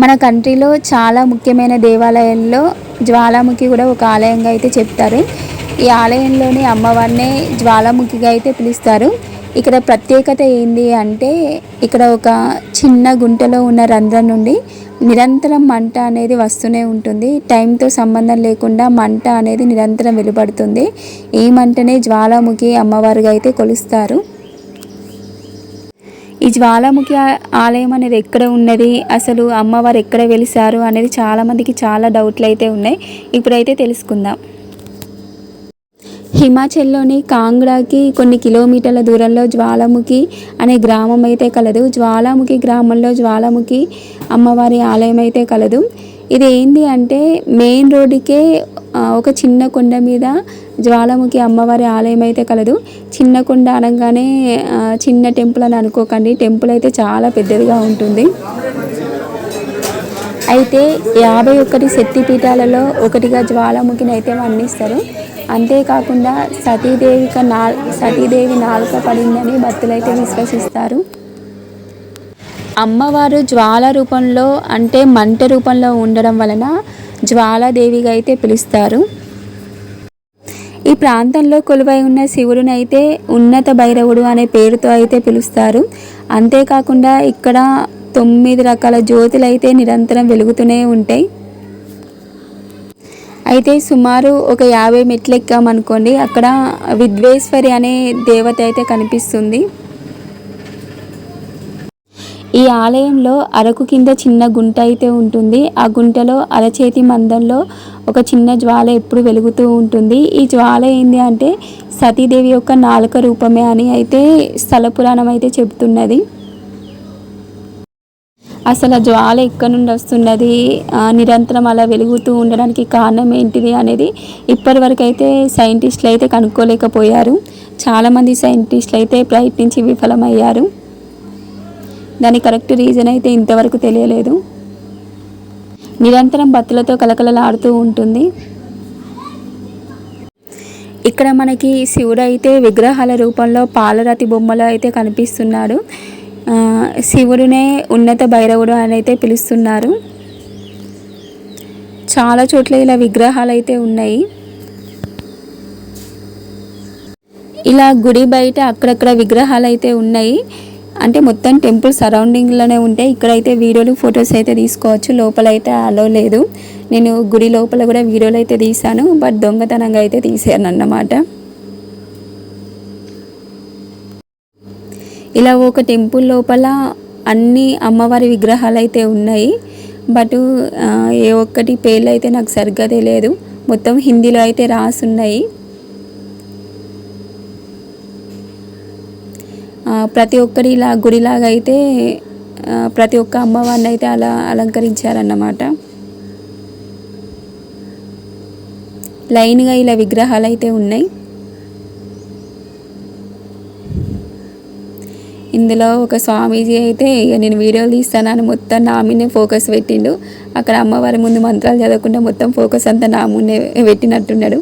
మన కంట్రీలో చాలా ముఖ్యమైన దేవాలయాల్లో జ్వాలాముఖి కూడా ఒక ఆలయంగా అయితే చెప్తారు. ఈ ఆలయంలోని అమ్మవారినే జ్వాలాముఖిగా అయితే పిలుస్తారు. ఇక్కడ ప్రత్యేకత ఏంది అంటే ఇక్కడ ఒక చిన్న గుంటలో ఉన్న రంధ్రం నుండి నిరంతరం మంట అనేది వస్తూనే ఉంటుంది. టైంతో సంబంధం లేకుండా మంట అనేది నిరంతరం వెలువడుతుంది ఈ మంటనే జ్వాలాముఖి అమ్మవారిగా అయితే కొలుస్తారు. ఈ జ్వాలాముఖి ఆలయం అనేది ఎక్కడ ఉన్నది? అసలు అమ్మవారు ఎక్కడ వెలిసారు అనేది చాలామందికి చాలా డౌట్లు అయితే ఉన్నాయి. ఇప్పుడైతే తెలుసుకుందాం. హిమాచల్లోని కాంగ్డాకి కొన్ని కిలోమీటర్ల దూరంలో జ్వాలాముఖి అనే గ్రామం అయితే కలదు. జ్వాలాముఖి గ్రామంలో జ్వాలాముఖి అమ్మవారి ఆలయం అయితే కలదు. ఇది ఏంటి అంటే మెయిన్ రోడ్డుకే ఒక చిన్న కొండ మీద జ్వాలాముఖి అమ్మవారి ఆలయం అయితే కలదు. చిన్న కొండ అనగానే చిన్న టెంపుల్ అని అనుకోకండి. టెంపుల్ అయితే చాలా పెద్దదిగా ఉంటుంది. అయితే యాభై ఒకటి శక్తిపీఠాలలో ఒకటిగా జ్వాలాముఖిని అయితే వర్ణిస్తారు. అంతేకాకుండా సతీదేవిక నా సతీదేవి నాలుక పడిందని భక్తులైతే విశ్వసిస్తారు. అమ్మవారు జ్వాల రూపంలో అంటే మంట రూపంలో ఉండడం వలన జ్వాలాదేవిగా అయితే పిలుస్తారు. ఈ ప్రాంతంలో కొలువై ఉన్న శివుడిని అయితే ఉన్నత భైరవుడు అనే పేరుతో అయితే పిలుస్తారు. అంతేకాకుండా ఇక్కడ తొమ్మిది రకాల జ్యోతులు అయితే నిరంతరం వెలుగుతూనే ఉంటాయి. అయితే సుమారు ఒక యాభై మెట్లు ఎక్కామనుకోండి అక్కడ విద్వేశ్వరి అనే దేవత అయితే కనిపిస్తుంది. ఈ ఆలయంలో అరకు కింద చిన్న గుంట అయితే ఉంటుంది. ఆ గుంటలో అరచేతి మందంలో ఒక చిన్న జ్వాల ఎప్పుడు వెలుగుతూ ఉంటుంది. ఈ జ్వాల ఏంది అంటే సతీదేవి యొక్క నాలుక రూపమే అని అయితే స్థల పురాణం అయితే చెబుతున్నది. అసలు ఆ జ్వాల ఎక్కడి నుండి వస్తున్నది? నిరంతరం అలా వెలుగుతూ ఉండడానికి కారణం ఏంటిది అనేది ఇప్పటి వరకు అయితే సైంటిస్టులు అయితే కనుక్కోలేకపోయారు. చాలామంది సైంటిస్టులు అయితే ప్రయత్నించి విఫలమయ్యారు. దాని కరెక్ట్ రీజన్ అయితే ఇంతవరకు తెలియలేదు. నిరంతరం బత్తులతో కలకలలాడుతూ ఉంటుంది. ఇక్కడ మనకి శివుడు అయితే విగ్రహాల రూపంలో పాలరతి బొమ్మలు అయితే కనిపిస్తున్నాడు. శివుడినే ఉన్నత భైరవుడు అని అయితే పిలుస్తున్నారు. చాలా చోట్ల ఇలా విగ్రహాలు అయితే ఉన్నాయి. ఇలా గుడి బయట అక్కడక్కడ విగ్రహాలు అయితే ఉన్నాయి. అంటే మొత్తం టెంపుల్ సరౌండింగ్లోనే ఉంటాయి ఇక్కడైతే వీడియోలు ఫొటోస్ అయితే తీసుకోవచ్చు. లోపల అయితే అలో లేదు. నేను గుడి లోపల కూడా వీడియోలు అయితే తీశాను. బట్ దొంగతనంగా అయితే తీసాను అన్నమాట ఇలా ఒక టెంపుల్ లోపల అన్ని అమ్మవారి విగ్రహాలు అయితే ఉన్నాయి. బట్ ఏ ఒక్కటి పేర్లు అయితే నాకు సరిగ్గా తెలియదు మొత్తం హిందీలో అయితే రాసున్నాయి. ప్రతి ఒక్కరి ఇలా గుడిలాగా అయితే ప్రతి ఒక్క అమ్మవారిని అయితే అలా అలంకరించారన్నమాట. లైన్గా ఇలా విగ్రహాలు అయితే ఉన్నాయి. ఇందులో ఒక స్వామీజీ అయితే ఇక నేను వీడియోలు తీస్తానని మొత్తం నా మీదే ఫోకస్ పెట్టిండు. అక్కడ అమ్మవారి ముందు మంత్రాలు చదవకుండా మొత్తం ఫోకస్ అంతా నా ముందే పెట్టినట్టున్నాడు.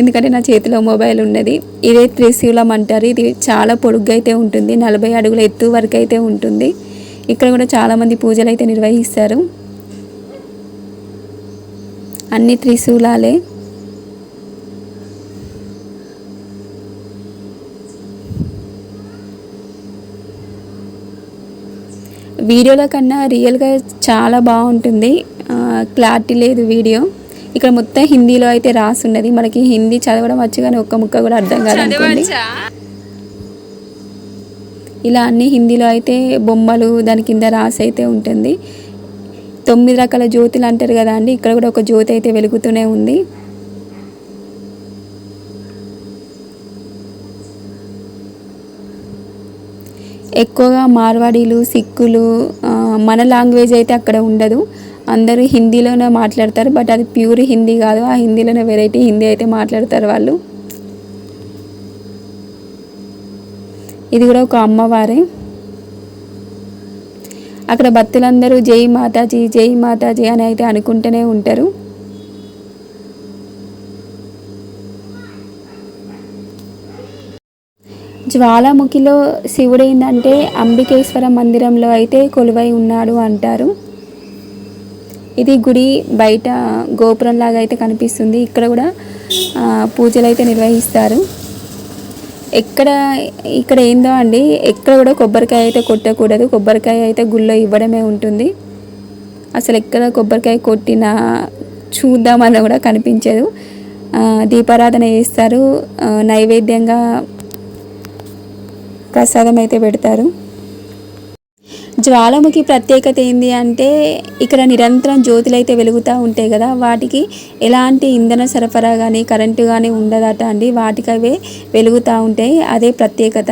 ఎందుకంటే నా చేతిలో మొబైల్ ఉన్నది. ఇదే త్రిశూలం అంటారు. ఇది చాలా పొడుగ్గా అయితే ఉంటుంది. నలభై అడుగుల ఎత్తు వరకు అయితే ఉంటుంది. ఇక్కడ కూడా చాలామంది పూజలు అయితే నిర్వహిస్తారు. అన్ని త్రిశూలాలే. వీడియోల కన్నా రియల్గా చాలా బాగుంటుంది. క్లారిటీ లేదు వీడియో. ఇక్కడ మొత్తం హిందీలో అయితే రాసి ఉన్నది మనకి హిందీ చదవడం వచ్చు కానీ ఒక్క ముక్క కూడా అర్థం కాదనుకోండి ఇలా అన్ని హిందీలో అయితే బొమ్మలు దాని కింద రాసి అయితే ఉంటుంది. తొమ్మిది రకాల జ్యోతులు అంటారు కదా అండి. ఇక్కడ కూడా ఒక జ్యోతి అయితే వెలుగుతూనే ఉంది. ఎక్కువగా మార్వాడీలు సిక్కులు మన లాంగ్వేజ్ అయితే అక్కడ ఉండదు. అందరూ హిందీలోనే మాట్లాడతారు బట్ అది ప్యూర్ హిందీ కాదు. ఆ హిందీలోనే వెరైటీ హిందీ అయితే మాట్లాడతారు వాళ్ళు. ఇది కూడా ఒక అమ్మవారే. అక్కడ భక్తులందరూ జై మాతాజీ జై మాతాజీ అని అయితే అనుకుంటూనే ఉంటారు. జ్వాలాముఖిలో శివుడు ఏంటంటే అంబికేశ్వర మందిరంలో అయితే కొలువై ఉన్నాడు అంటారు. ఇది గుడి బయట గోపురం లాగా అయితే కనిపిస్తుంది. ఇక్కడ కూడా పూజలు అయితే నిర్వహిస్తారు. ఎక్కడ ఇక్కడ ఏందో అండి ఎక్కడ కూడా కొబ్బరికాయ అయితే కొట్టకూడదు. కొబ్బరికాయ అయితే గుళ్ళో ఇవ్వడమే ఉంటుంది. అసలు ఎక్కడ కొబ్బరికాయ కొట్టినా చూద్దామన్నా కూడా కనిపించదు. దీపారాధన చేస్తారు. నైవేద్యంగా ప్రసాదం అయితే పెడతారు. జ్వాలాముఖి ప్రత్యేకత ఏంది అంటే ఇక్కడ నిరంతరం జ్యోతులు అయితే వెలుగుతూ ఉంటాయి కదా వాటికి ఎలాంటి ఇంధన సరఫరా కానీ కరెంటు కానీ ఉండదట అండి. వాటికి అవే వెలుగుతూ ఉంటాయి. అదే ప్రత్యేకత.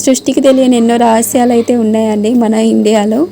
సృష్టికి తెలియని ఎన్నో రహస్యాలు అయితే ఉన్నాయండి మన ఇండియాలో.